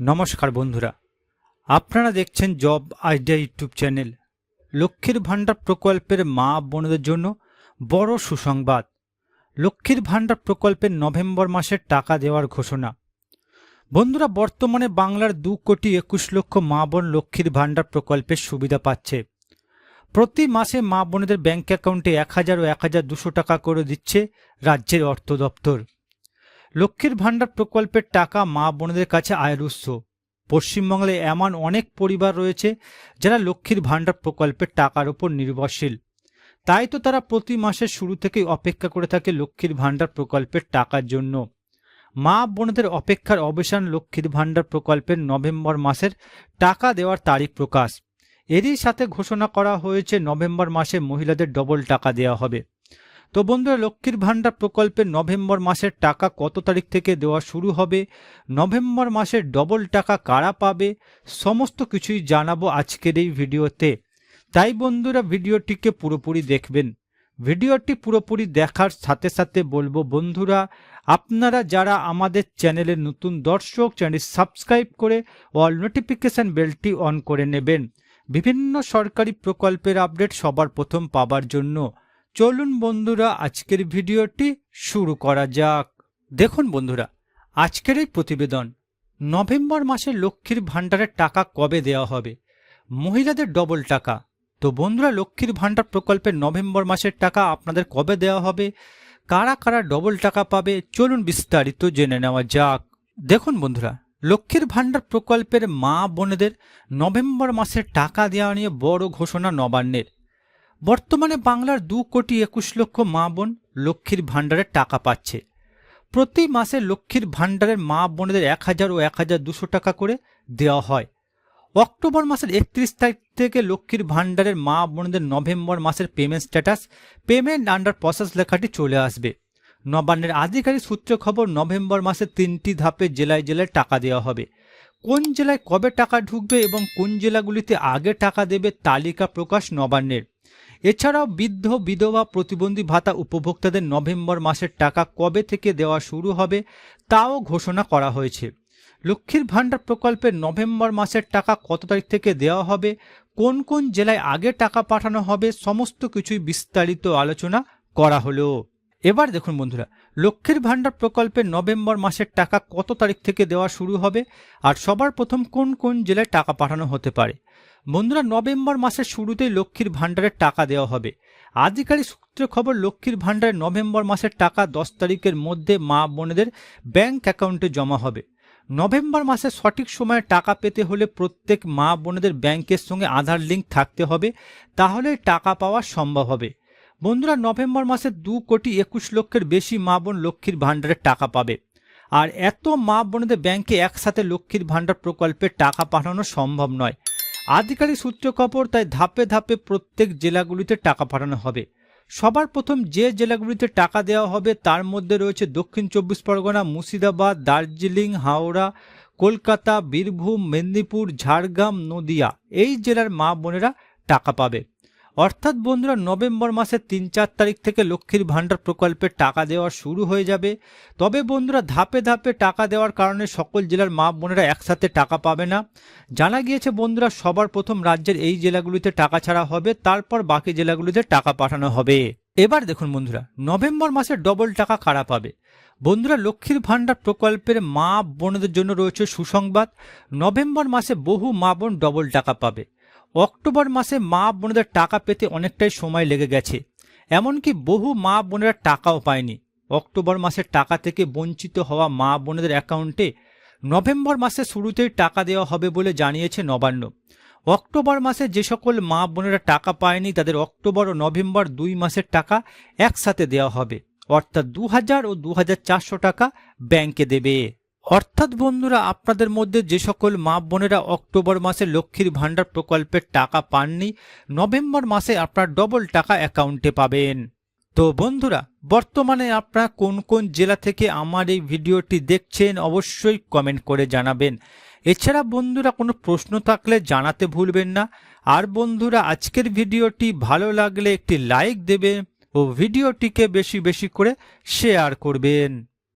নমস্কার বন্ধুরা, আপনারা দেখছেন জব আইডিয়া ইউটিউব চ্যানেল। লক্ষ্মীর ভাণ্ডার প্রকল্পের মা বোনদের জন্য বড় সুসংবাদ। লক্ষ্মীর ভাণ্ডার প্রকল্পের নভেম্বর মাসের টাকা দেওয়ার ঘোষণা। বন্ধুরা, বর্তমানে বাংলার দু কোটি একুশ লক্ষ মা বোন লক্ষ্মীর ভাণ্ডার প্রকল্পের সুবিধা পাচ্ছে। প্রতি মাসে মা বোনেদের ব্যাংক অ্যাকাউন্টে এক হাজার ও এক হাজার দুশো টাকা করে দিচ্ছে রাজ্যের অর্থ দপ্তর লক্ষ্মীর ভাণ্ডার প্রকল্পের টাকা মা বোনদের কাছে আয়ের উৎস পশ্চিমবঙ্গে এমন অনেক পরিবার রয়েছে যারা লক্ষ্মীর ভাণ্ডার প্রকল্পের টাকার উপর নির্ভরশীল। তাই তো তারা প্রতি মাসের শুরু থেকেই অপেক্ষা করে থাকে লক্ষ্মীর ভাণ্ডার প্রকল্পের টাকার জন্য। মা বোনদের অপেক্ষার অবসান লক্ষ্মীর ভাণ্ডার প্রকল্পের নভেম্বর মাসের টাকা দেওয়ার তারিখ প্রকাশ। এরই সাথে ঘোষণা করা হয়েছে, নভেম্বর মাসে মহিলাদের ডবল টাকা দেওয়া হবে। তো বন্ধুরা, লক্ষ্মীর ভাণ্ডার প্রকল্পের নভেম্বর মাসের টাকা কত তারিখ থেকে দেওয়া শুরু হবে? নভেম্বর মাসের ডবল টাকা কারা পাবে? সমস্ত কিছুই জানাব আজকের এই ভিডিওতে। তাই বন্ধুরা, ভিডিওটিকে পুরোপুরি দেখবেন। ভিডিওটি পুরোপুরি দেখার সাথে সাথে বলব, বন্ধুরা, আপনারা যারা আমাদের চ্যানেলের নতুন দর্শক চ্যানেল সাবস্ক্রাইব করে অল নোটিফিকেশন বেলটি অন করে নেবেন। বিভিন্ন সরকারি প্রকল্পের আপডেট সবার প্রথম পাবার জন্য। চলুন বন্ধুরা, আজকের ভিডিওটি শুরু করা যাক। দেখুন বন্ধুরা, আজকের এই প্রতিবেদন, নভেম্বর মাসে লক্ষ্মীর ভাণ্ডারের টাকা কবে দেওয়া হবে? মহিলাদের ডবল টাকা। তো বন্ধুরা, লক্ষ্মীর ভাণ্ডার প্রকল্পের নভেম্বর মাসের টাকা আপনাদের কবে দেওয়া হবে? কারা কারা ডবল টাকা পাবে? চলুন বিস্তারিত জেনে নেওয়া যাক। দেখুন বন্ধুরা, লক্ষ্মীর ভাণ্ডার প্রকল্পের মা বোনেদের নভেম্বর মাসের টাকা দেওয়া নিয়ে বড় ঘোষণা নবান্নের। বর্তমানে বাংলার দু কোটি একুশ লক্ষ মা বোন লক্ষ্মীর ভাণ্ডারের টাকা পাচ্ছে। প্রতি মাসে লক্ষ্মীর ভাণ্ডারের মা বোনেদের এক হাজার ও এক হাজার দুশো টাকা করে দেওয়া হয়। অক্টোবর মাসের একত্রিশ তারিখ থেকে লক্ষ্মীর ভাণ্ডারের মা বোনদের নভেম্বর মাসের payment status, payment under process লেখাটি চলে আসবে। নবান্নের আধিকারিক সূত্রে খবর, নভেম্বর মাসে তিনটি ধাপে জেলায় জেলায় টাকা দেওয়া হবে। কোন জেলায় কবে টাকা ঢুকবে এবং কোন জেলাগুলিতে আগে টাকা দেবে তালিকা প্রকাশ নবান্নের। এছাড়াও বৃদ্ধ, বিধবা, প্রতিবন্ধী ভাতা উপভোক্তাদের নভেম্বর মাসের টাকা কবে থেকে দেওয়া শুরু হবে, তাও ঘোষণা করা হয়েছে। লক্ষ্মীর ভাণ্ডার প্রকল্পের নভেম্বর মাসের টাকা কত তারিখ থেকে দেওয়া হবে, কোন কোন জেলায় আগে টাকা পাঠানো হবে, সমস্ত কিছুই বিস্তারিত আলোচনা করা হলো। এবার দেখুন বন্ধুরা, লক্ষ্মীর ভাণ্ডার প্রকল্পে নভেম্বর মাসের টাকা কত তারিখ থেকে দেওয়া শুরু হবে, আর সবার প্রথম কোন কোন জেলায় টাকা পাঠানো হতে পারে। বন্ধুরা, নভেম্বর মাসের শুরুতেই লক্ষ্মীর ভাণ্ডারের টাকা দেওয়া হবে। আধিকারিক সূত্রে খবর, লক্ষ্মীর ভাণ্ডারে নভেম্বর মাসের টাকা দশ তারিখের মধ্যে মা বোনেদের ব্যাংক অ্যাকাউন্টে জমা হবে। নভেম্বর মাসে সঠিক সময়ে টাকা পেতে হলে প্রত্যেক মা বোনেদের ব্যাংকের সঙ্গে আধার লিঙ্ক থাকতে হবে, তাহলে টাকা পাওয়া সম্ভব হবে। বন্ধুরা, নভেম্বর মাসে দু কোটি একুশ লক্ষের বেশি মা বোন লক্ষ্মীর ভাণ্ডারের টাকা পাবে। আর এত মা বোনদের ব্যাংকে একসাথে লক্ষ্মীর ভাণ্ডার প্রকল্পে টাকা পাঠানো সম্ভব নয়। আধিকারিক সূত্র খবর, তাই ধাপে ধাপে প্রত্যেক জেলাগুলিতে টাকা পাঠানো হবে। সবার প্রথম যে জেলাগুলিতে টাকা দেওয়া হবে, তার মধ্যে রয়েছে দক্ষিণ চব্বিশ পরগনা, মুর্শিদাবাদ, দার্জিলিং, হাওড়া, কলকাতা, বীরভূম, মেদিনীপুর, ঝাড়গ্রাম, নদিয়া। এই জেলার মা বোনেরা টাকা পাবে। অর্থাৎ বন্ধুরা, নভেম্বর মাসের তিন চার তারিখ থেকে লক্ষ্মীর ভাণ্ডার প্রকল্পের টাকা দেওয়া শুরু হয়ে যাবে। তবে বন্ধুরা, ধাপে ধাপে টাকা দেওয়ার কারণে সকল জেলার মা বোনেরা একসাথে টাকা পাবে না। জানা গিয়েছে বন্ধুরা, সবার প্রথম রাজ্যের এই জেলাগুলিতে টাকা ছাড়া হবে, তারপর বাকি জেলাগুলিতে টাকা পাঠানো হবে। এবার দেখুন বন্ধুরা, নভেম্বর মাসে ডবল টাকা কারা পাবে? বন্ধুরা, লক্ষ্মীর ভাণ্ডার প্রকল্পের মা বোনদের জন্য রয়েছে সুসংবাদ। নভেম্বর মাসে বহু মা বোন ডবল টাকা পাবে। অক্টোবর মাসে মা বোনেদের টাকা পেতে অনেকটাই সময় লেগে গেছে। এমনকি বহু মা বোনেরা টাকাও পায়নি। অক্টোবর মাসের টাকা থেকে বঞ্চিত হওয়া মা বোনেদের অ্যাকাউন্টে নভেম্বর মাসে শুরুতেই টাকা দেওয়া হবে বলে জানিয়েছে নবান্ন। অক্টোবর মাসে যে সকল মা বোনেরা টাকা পায়নি, তাদের অক্টোবর ও নভেম্বর দুই মাসের টাকা একসাথে দেওয়া হবে। অর্থাৎ দু হাজার ও দু হাজার চারশো টাকা ব্যাংকে দেবে। অর্থাৎ বন্ধুরা, আপনাদের মধ্যে যে সকল মা বোনেরা অক্টোবর মাসে লক্ষ্মীর ভাণ্ডার প্রকল্পের টাকা পাননি, নভেম্বর মাসে আপনার ডবল টাকা অ্যাকাউন্টে পাবেন। তো বন্ধুরা, বর্তমানে আপনারা কোন কোন জেলা থেকে আমার এই ভিডিওটি দেখছেন অবশ্যই কমেন্ট করে জানাবেন। এছাড়া বন্ধুরা, কোনো প্রশ্ন থাকলে জানাতে ভুলবেন না। আর বন্ধুরা, আজকের ভিডিওটি ভালো লাগলে একটি লাইক দেবেন ও ভিডিওটিকে বেশি বেশি করে শেয়ার করবেন।